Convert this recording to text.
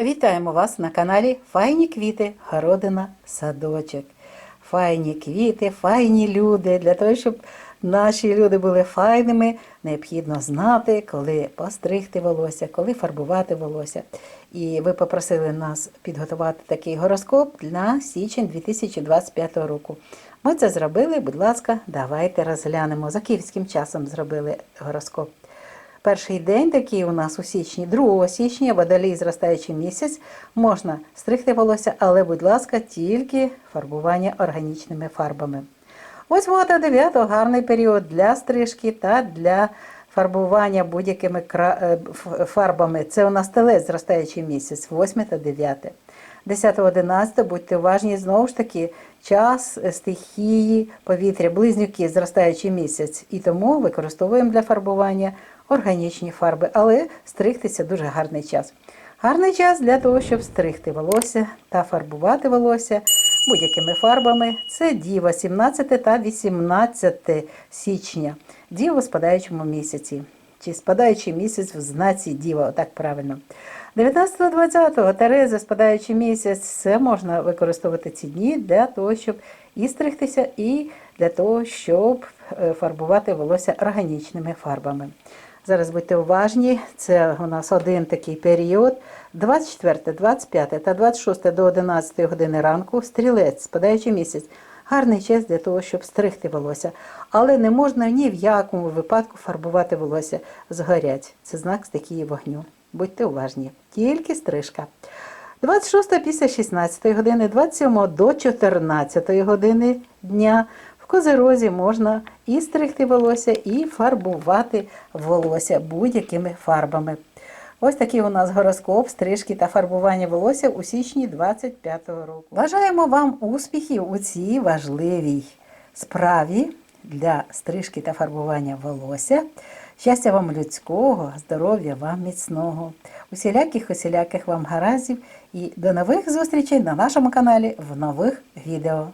Вітаємо вас на каналі Файні квіти, городина, садочок. Файні квіти, файні люди. Для того, щоб наші люди були файними, необхідно знати, коли постригти волосся, коли фарбувати волосся. І ви попросили нас підготувати такий гороскоп на січень 2025 року. Ми це зробили, будь ласка, давайте розглянемо. За київським часом зробили гороскоп. Перший день такий у нас у січні, 2 січня, водолій зростаючий місяць, можна стригти волосся, але, будь ласка, тільки фарбування органічними фарбами. 8 та 9 гарний період для стрижки та для фарбування будь-якими е, фарбами. Це у нас телець зростаючий місяць, 8 та 9. 10-11 будьте уважні, знову ж таки, час е, стихії повітря, близнюки, зростаючий місяць. І тому використовуємо для фарбування органічні фарби, але стригтися дуже гарний час. Гарний час для того, щоб стригти волосся та фарбувати волосся будь-якими фарбами. Це діва 17 та 18 січня. Діва в спадаючому місяці. Чи спадаючий місяць в знаці діва, отак правильно. 19-20 Тереза, спадаючий місяць, це можна використовувати ці дні для того, щоб і стригтися, і для того, щоб е, фарбувати волосся органічними фарбами. Зараз будьте уважні, це у нас один такий період. 24, 25 та 26 до 11 години ранку стрілець, спадаючий місяць. Гарний час для того, щоб стригти волосся. Але не можна ні в якому випадку фарбувати волосся. Згорять. Це знак стихії вогню. Будьте уважні. Тільки стрижка. 26 після 16 години, 27 до 14 години дня в козирозі можна і стригти волосся, і фарбувати волосся будь-якими фарбами. Ось такий у нас гороскоп, стрижки та фарбування волосся у січні 25-го року. Бажаємо вам успіхів у цій важливій справі для стрижки та фарбування волосся. Щастя вам людського, здоров'я вам міцного, усіляких усіляких вам гараздів і до нових зустрічей на нашому каналі в нових відео.